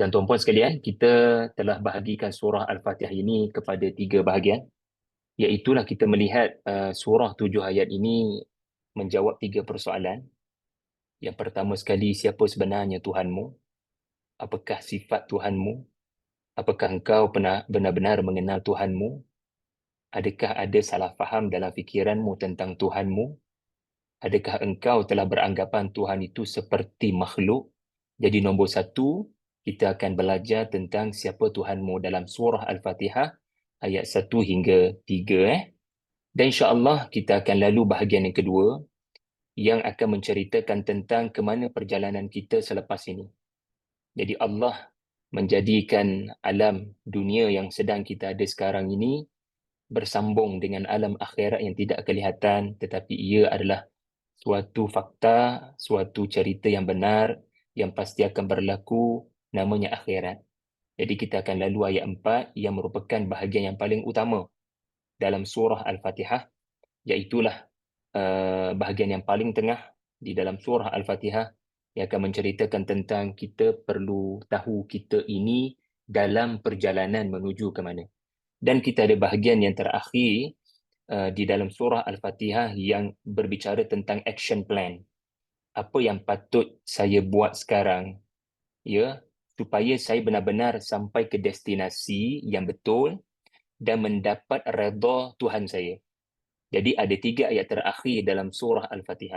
Dan tuan-puan sekalian, kita telah bahagikan surah Al-Fatihah ini kepada tiga bahagian. Iaitulah kita melihat uh, surah tujuh ayat ini menjawab tiga persoalan. Yang pertama sekali, siapa sebenarnya Tuhanmu? Apakah sifat Tuhanmu? Apakah engkau benar-benar mengenal Tuhanmu? Adakah ada salah faham dalam fikiranmu tentang Tuhanmu? Adakah engkau telah beranggapan Tuhan itu seperti makhluk? Jadi nombor satu, kita akan belajar tentang siapa Tuhanmu dalam surah Al-Fatihah ayat 1 hingga 3 eh. Dan insya-Allah kita akan lalu bahagian yang kedua yang akan menceritakan tentang ke mana perjalanan kita selepas ini. Jadi Allah menjadikan alam dunia yang sedang kita ada sekarang ini bersambung dengan alam akhirat yang tidak kelihatan tetapi ia adalah suatu fakta, suatu cerita yang benar yang pasti akan berlaku namanya akhirat. Jadi kita akan lalu ayat 4 yang merupakan bahagian yang paling utama dalam surah Al-Fatihah iaitulah uh, bahagian yang paling tengah di dalam surah Al-Fatihah yang akan menceritakan tentang kita perlu tahu kita ini dalam perjalanan menuju ke mana. Dan kita ada bahagian yang terakhir uh, di dalam surah Al-Fatihah yang berbicara tentang action plan. Apa yang patut saya buat sekarang ya supaya saya benar-benar sampai ke destinasi yang betul dan mendapat redha Tuhan saya. Jadi ada tiga ayat terakhir dalam surah Al-Fatihah.